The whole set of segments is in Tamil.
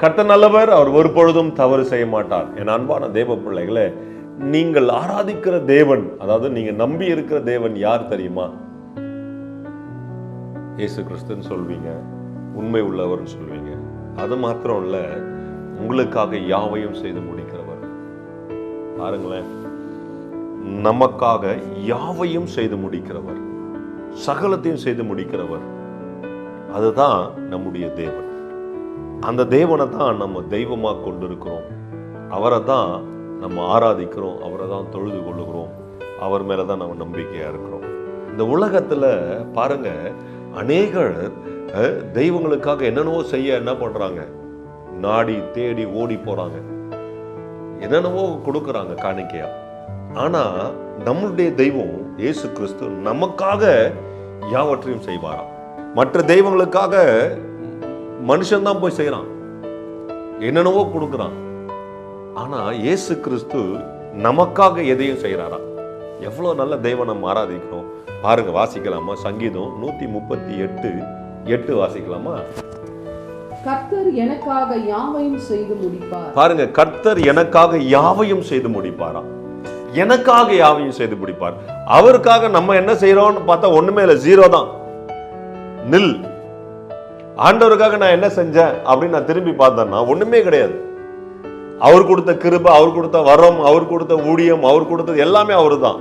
கர்த்த நல்லவர் அவர் ஒரு பொழுதும் தவறு செய்ய மாட்டார். என் அன்பான தேவ பிள்ளைகளே நீங்கள் ஆராதிக்கிற தேவன் அதாவது நீங்க நம்பி இருக்கிற தேவன் யார் தெரியுமா? இயேசு கிறிஸ்துன்னு சொல்வீங்க உண்மை உள்ளவர்னு சொல்வீங்க. அது மாத்திரம் இல்ல உங்களுக்காக யாவையும் செய்து முடிக்கிறவர். பாருங்களேன். நமக்காக யாவையும் செய்து முடிக்கிறவர் சகலத்தையும் செய்து முடிக்கிறவர் அதுதான் நம்முடைய தேவன். அந்த தேவனை தான் நம்ம தெய்வமாக கொண்டிருக்கிறோம். அவரை தான் நம்ம ஆராதிக்கிறோம் அவரை தான் தொழுது கொள்ளுகிறோம் அவர் மேலே தான் நம்ம நம்பிக்கையாக இருக்கிறோம். இந்த உலகத்தில் பாருங்க அநேகர் தெய்வங்களுக்காக என்னென்னவோ செய்ய என்ன பண்ணுறாங்க நாடி தேடி ஓடி போகிறாங்க என்னென்னவோ கொடுக்குறாங்க காணிக்கையா. ஆனால் நம்மளுடைய தெய்வம் இயேசு கிறிஸ்து நமக்காக யாவற்றையும் செய்வாராம். மற்ற தெய்வங்களுக்காக மனுஷன்தான் போய் செய்கிறான் என்னென்னவோ கொடுக்குறான். ஆனா இயேசு கிறிஸ்து நமக்காக எதையும் செய்கிறாராம் எவ்வளோ நல்ல தெய்வம் நம்ம ஆராதிக்கிறோம். பாருங்க வாசிக்கலாமா? சங்கீதம் நூத்தி முப்பத்தி எட்டு எட்டு வாசிக்கலாமா? கர்த்தர் எனக்காக யாவையும் செய்து முடிப்பார். பாருங்க கர்த்தர் எனக்காக யாவையும் செய்து முடிப்பாராம். எனக்காக யாவையும் செய்து பிடிப்பார். அவருக்காக நம்ம என்ன செய்யறோம்னு பார்த்தா ஒண்ணுமே இல்லை ஜீரோ தான். நில். ஆண்டவருக்காக நான் என்ன செஞ்சேன் அப்படின்னு நான் திரும்பி பார்த்தேன்னா ஒண்ணுமே கிடையாது. அவர் கொடுத்த கிருப அவர் கொடுத்த வரம் அவர் கொடுத்த ஊழியம் அவர் கொடுத்தது எல்லாமே அவரு தான்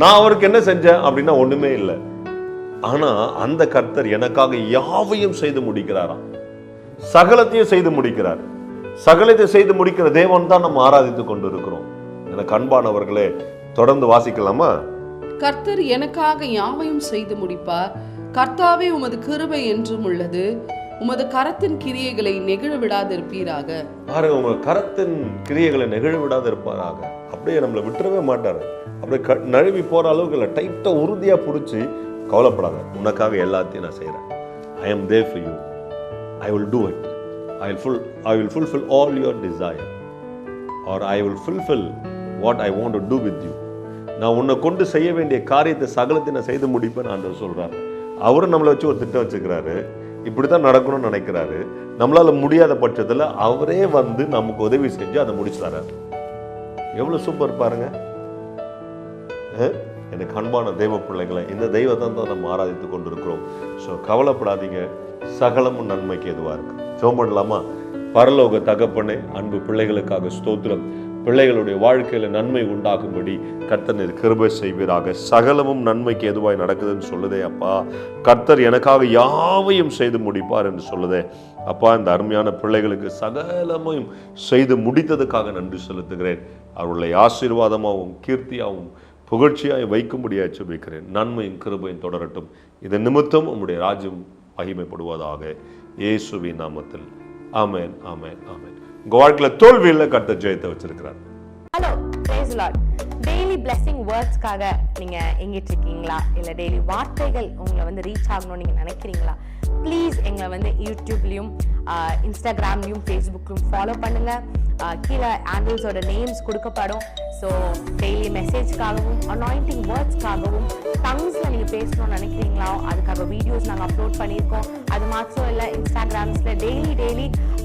நான் அவருக்கு என்ன செஞ்சேன் அப்படின்னா ஒண்ணுமே இல்லை. ஆனா அந்த கர்த்தர் எனக்காக யாவையும் செய்து முடிக்கிறாராம். சகலத்தையும் செய்து முடிக்கிறார். சகலத்தை செய்து முடிக்கிற தேவன் தான் நம்ம ஆராதித்துக் கொண்டிருக்கிறோம். எனக்கு அன்பானவர்களே தொடர்ந்து வாசிக்கலாமா? கர்த்தர் எனக்காக யாவையும் செய்து முடிப்பார் கர்த்தாவே உமது கிருபை என்றும் உள்ளது. உமது கரத்தின் கிரியைகளை நெகிழ விடாதிருப்பீராக. பாருங்க உங்க கரத்தின் கிரியைகளை நெகிழ விடாத இருப்பாராக அப்படியே நம்மளை விட்டுறவே மாட்டாரு. அப்படியே க நழுவி போற அளவுக்கு இல்லை. டைட்டா உறுதியா பிடிச்சி கவலைப்படாத. உனக்காக எல்லாத்தையும் நான் செய்றேன். I am there for you I will do it I will full I will fulfill all your desire or I will fulfill what I want to do with you நான் உன்னை கொண்டு செய்ய வேண்டிய காரியத்தை சகலத்தை நான் செய்து முடிப்பேன் ஆண்டவர் சொல்றாரு. அவரும் நம்மளை வச்சு ஒரு திட்டம் வச்சுக்கிறாரு. இப்படி தான் நடக்கணும்னு நினைக்கிறாரு. நம்மளால முடியாத பட்சத்தில் அவரே வந்து நமக்கு உதவி செஞ்சு அதை முடிச்சு தரார் எவ்வளவு சூப்பர் பாருங்க. எனக்கு அன்பான தெய்வ பிள்ளைங்களை இந்த தெய்வத்தை தான் நம்ம ஆராதித்து கொண்டிருக்கிறோம். ஸோ கவலைப்படாதீங்க. சகலமும் நன்மைக்கு எதுவாக இருக்கு. ஜெபம் பண்ணலாமா? பரலோக தகப்பனே அன்பு பிள்ளைகளுக்காக ஸ்தோத்திரம். பிள்ளைகளுடைய வாழ்க்கையில் நன்மை உண்டாகும்படி கர்த்தர் கிருபை செய்வீராக. சகலமும் நன்மைக்கு எதுவாய் நடக்குதுன்னு சொல்லுதே அப்பா. கர்த்தர் எனக்காக யாவையும் செய்து முடிப்பார் என்று சொல்லுதே. அப்பா இந்த அருமையான பிள்ளைகளுக்கு சகலமும் செய்து முடித்ததுக்காக நன்றி செலுத்துகிறேன். அவர்களை ஆசீர்வாதமாகவும் கீர்த்தியாகவும் புகழ்ச்சியாய் வைக்கும்படியாக ஜெபிக்கிறேன். நன்மையும் கிருபையும் தொடரட்டும். இதன் நிமித்தம் உம்முடைய ராஜ்யம் மகிமைப்படுவதாக இயேசுவின் நாமத்தில். ஆமேன் ஆமேன் ஆமேன். உங்க தோல்வியில் கர்த்த ஜெயத்தை வச்சிருக்கிறார். Hello praise Lord daily blessing வேர்ட்ஸ்க்காக நீங்கள் எங்கிட்டு இருக்கீங்களா? இல்லை டெய்லி வார்த்தைகள் உங்களை வந்து ரீச் ஆகணும்னு நீங்கள் நினைக்கிறீங்களா? ப்ளீஸ் எங்களை வந்து யூடியூப்லேயும் இன்ஸ்டாகிராம்லேயும் ஃபேஸ்புக்லையும் ஃபாலோ பண்ணுங்கள் கீழே ஆண்டில்ஸோட நேம்ஸ் கொடுக்கப்படும். ஸோ டெய்லி மெசேஜ்க்காகவும் அனாயிண்டிங் வேர்ட்ஸ்க்காகவும் டங்ஸில் நீங்கள் பேசணும்னு நினைக்கிறீங்களா? அதுக்காக வீடியோஸ் நாங்கள் அப்லோட் பண்ணியிருக்கோம். அது மாத்திரம் இல்லை இன்ஸ்டாகிராம்ஸில் டெய்லி டெய்லி